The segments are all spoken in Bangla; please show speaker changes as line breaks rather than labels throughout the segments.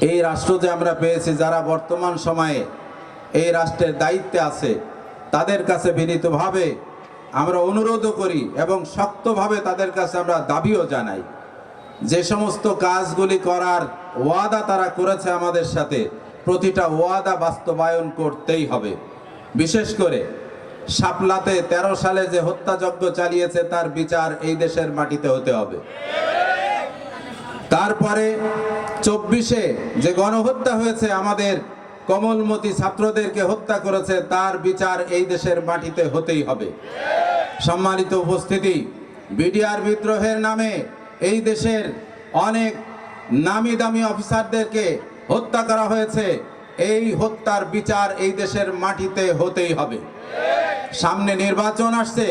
এই রাষ্ট্রতে আমরা পেয়েছি যারা বর্তমান সময়ে এই রাষ্ট্রের দায়িত্বে আছে, তাদের কাছে বিনীতভাবে আমরা অনুরোধও করি এবং শক্তভাবে তাদের কাছে আমরা দাবিও জানাই। যে সমস্ত কাজগুলি করার ওয়াদা তারা করেছে আমাদের সাথে, প্রতিটা ওয়াদা বাস্তবায়ন করতেই হবে। বিশেষ করে শাপলাতে ১৩ সালে যে হত্যাযজ্ঞ চালিয়েছে, তার বিচার এই দেশের মাটিতে হতে হবে। তারপরে চব্বিশে যে গণহত্যা হয়েছে আমাদের কমলমতি ছাত্রদেরকে হত্যা করেছে, তার বিচার এই দেশের মাটিতে হতেই হবে। সম্মানিত উপস্থিতি, বিডিআর বিদ্রোহের নামে এই দেশের অনেক নামি দামি অফিসারদেরকে হত্যা করা হয়েছে। এই হত্যার বিচার এই দেশের মাটিতে হতেই হবে। সামনে নির্বাচন আসছে,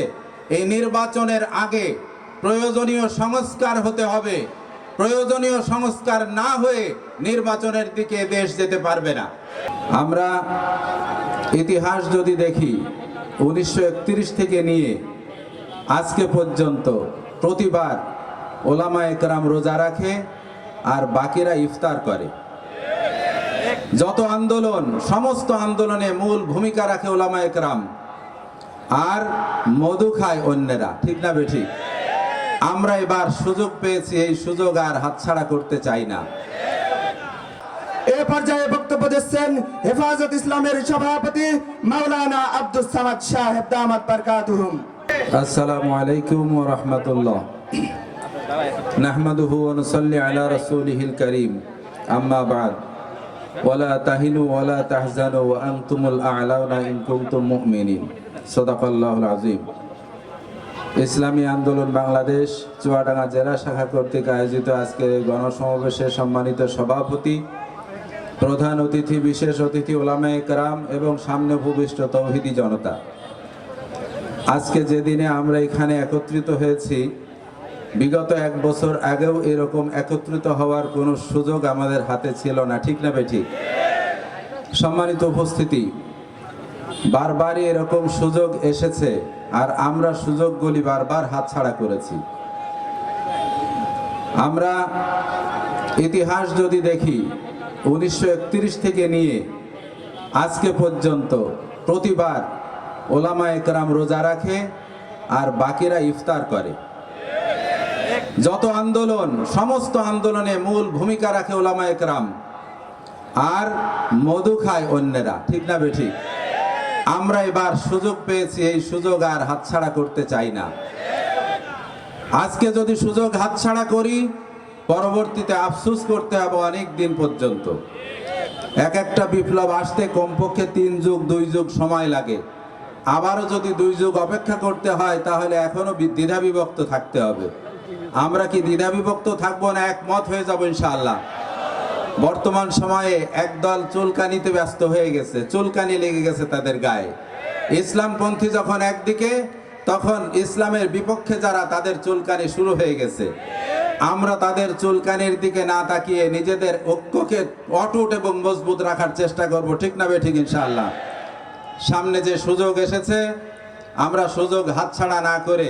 এই নির্বাচনের আগে প্রয়োজনীয় সংস্কার হতে হবে। প্রয়োজনীয় সংস্কার না হয়ে নির্বাচনের দিকে দেশ যেতে পারবে না। আমরা ইতিহাস যদি দেখি, উনিশশো থেকে নিয়ে আজকে পর্যন্ত প্রতিবার ওলামা একরাম রোজা রাখে আর বাকিরা ইফতার করে। যত আন্দোলন, সমস্ত আন্দোলনে মূল ভূমিকা রাখে ওলামা একরাম আর মধু খায় অন্যেরা, ঠিক না বেঠিক? আমরা এবার সুযোগ পেয়েছি, এই সুযোগ আর হাতছাড়া করতে চাই না।
এ পর্যায়ে বক্তব্য দিচ্ছেন হেফাজত ইসলামের সভাপতি মাওলানা আব্দুল সামাদ সাহেব দামাত বারকাতুহুম।
আসসালামু আলাইকুম ওয়া রাহমাতুল্লাহ। নাহমাদুহু ওয়া নুসাল্লি আলা রাসূলিহিল কারীম। আম্মা বাদ। ওয়ালা তাহিনু ওয়ালা তাহজানু ওয়া আনতুমুল আ'লাউনা ইন কুনতুম মুমিনিন। সাদাকাল্লাহুল আযীম। ইসলামী আন্দোলন বাংলাদেশ, চুয়াডাঙ্গা জেলা শাখা কর্তৃক আয়োজিত আজকের গণসমাবেশের সম্মানিত সভাপতি, প্রধান অতিথি, বিশেষ অতিথি, ওলামা একরাম এবং সামনে ভূমিষ্ঠ তৌহিদি জনতা। আজকে যে দিনে আমরা এখানে একত্রিত হয়েছি, বিগত এক বছর আগেও এরকম একত্রিত হওয়ার কোনো সুযোগ আমাদের হাতে ছিল না, ঠিক না বেঠিক সম্মানিত উপস্থিতি বারবারই এরকম সুযোগ এসেছে আর আমরা সুযোগগুলি বারবার হাতছাড়া করেছি। আমরা ইতিহাস যদি দেখি, উনিশশো একত্রিশ থেকে নিয়ে আজকে পর্যন্ত প্রতিবার ওলামা একরাম রোজা রাখে আর বাকিরা ইফতার করে। যত আন্দোলন, সমস্ত আন্দোলনে মূল ভূমিকা রাখে ওলামা একরাম। আর মধু খায় অন্যেরা, ঠিক না বেঠিক আমরা এবার সুযোগ পেয়েছি, এই সুযোগ আর হাতছাড়া করতে চাই না। আজকে যদি সুযোগ হাতছাড়া করি, পরবর্তীতে আফসুস করতে হবে অনেক দিন পর্যন্ত। এক একটা বিপ্লব আসতে কমপক্ষে তিন যুগ, দুই যুগ সময় লাগে। আবারও যদি দুই যুগ অপেক্ষা করতে হয়, তাহলে এখনও বি- দ্বিধাবিভক্ত থাকতে হবে। আমরা কি দ্বিধাবিভক্ত থাকব না একমত হয়ে যাব ইনশাআল্লাহ? বর্তমান সময়ে একদল চুলকানিতে ব্যস্ত হয়ে গেছে, চুলকানি লেগে গেছে তাদের গায়ে। ইসলামপন্থী যখন একদিকে, তখন ইসলামের বিপক্ষে যারা তাদের চুলকানি শুরু হয়ে গেছে। আমরা তাদের চুলকানির দিকে না তাকিয়ে নিজেদের ঐক্যকে অটুট এবং মজবুত রাখার চেষ্টা করব, ঠিক না ঠিক ইনশাল্লাহ সামনে যে সুযোগ এসেছে, আমরা সুযোগ হাতছাড়া না করে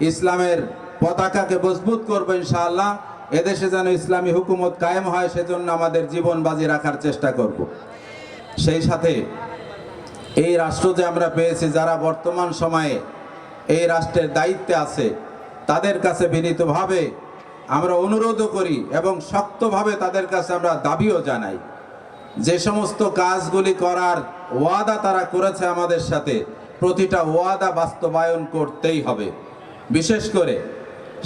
ইসলামের পতাকাকে মজবুত করব ইনশাআল্লাহ। এদেশে যেন ইসলামী হুকুমত কায়েম হয়, সেজন্য আমাদের জীবন বাজি রাখার চেষ্টা করব। সেই সাথে এই রাষ্ট্র যে আমরা পেয়েছি, যারা বর্তমান সময়ে এই রাষ্ট্রের দায়িত্বে আছে, তাদের কাছে বিনীতভাবে আমরা অনুরোধও করি এবং শক্তভাবে তাদের কাছে আমরা দাবিও জানাই। যে সমস্ত কাজগুলি করার ওয়াদা তারা করেছে আমাদের সাথে, প্রতিটা ওয়াদা বাস্তবায়ন করতেই হবে। বিশেষ করে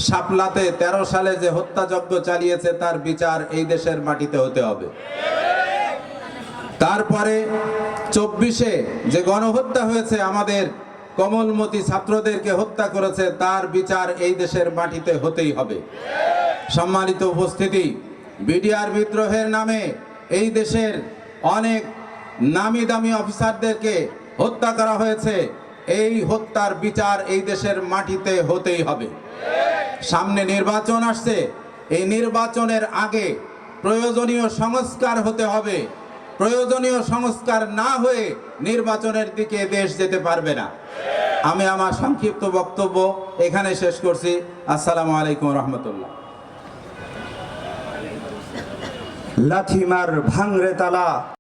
শাপলাতে ১৩ সালে যে হত্যাযজ্ঞ চালিয়েছে, তার বিচার এই দেশের মাটিতে হতে হবে। তারপরে চব্বিশে যে গণহত্যা হয়েছে, আমাদের কমলমতি ছাত্রদেরকে হত্যা করেছে, তার বিচার এই দেশের মাটিতে হতেই হবে। সম্মানিত উপস্থিতি, বিডিআর বিদ্রোহের নামে এই দেশের অনেক নামি দামি অফিসারদেরকে হত্যা করা হয়েছে। এই হত্যার বিচার এই দেশের মাটিতে হতেই হবে। সামনে নির্বাচন আসছে। এই নির্বাচনের আগে প্রয়োজনীয় সংস্কার হতে হবে। প্রয়োজনীয় সংস্কার না হয়ে নির্বাচনের দিকে দেশ যেতে পারবে না। আমি আমার সংক্ষিপ্ত বক্তব্য এখানে শেষ করছি। আসসালামু আলাইকুম রহমতুল্লাহ।
লাথিমার ভাঙরে তালা।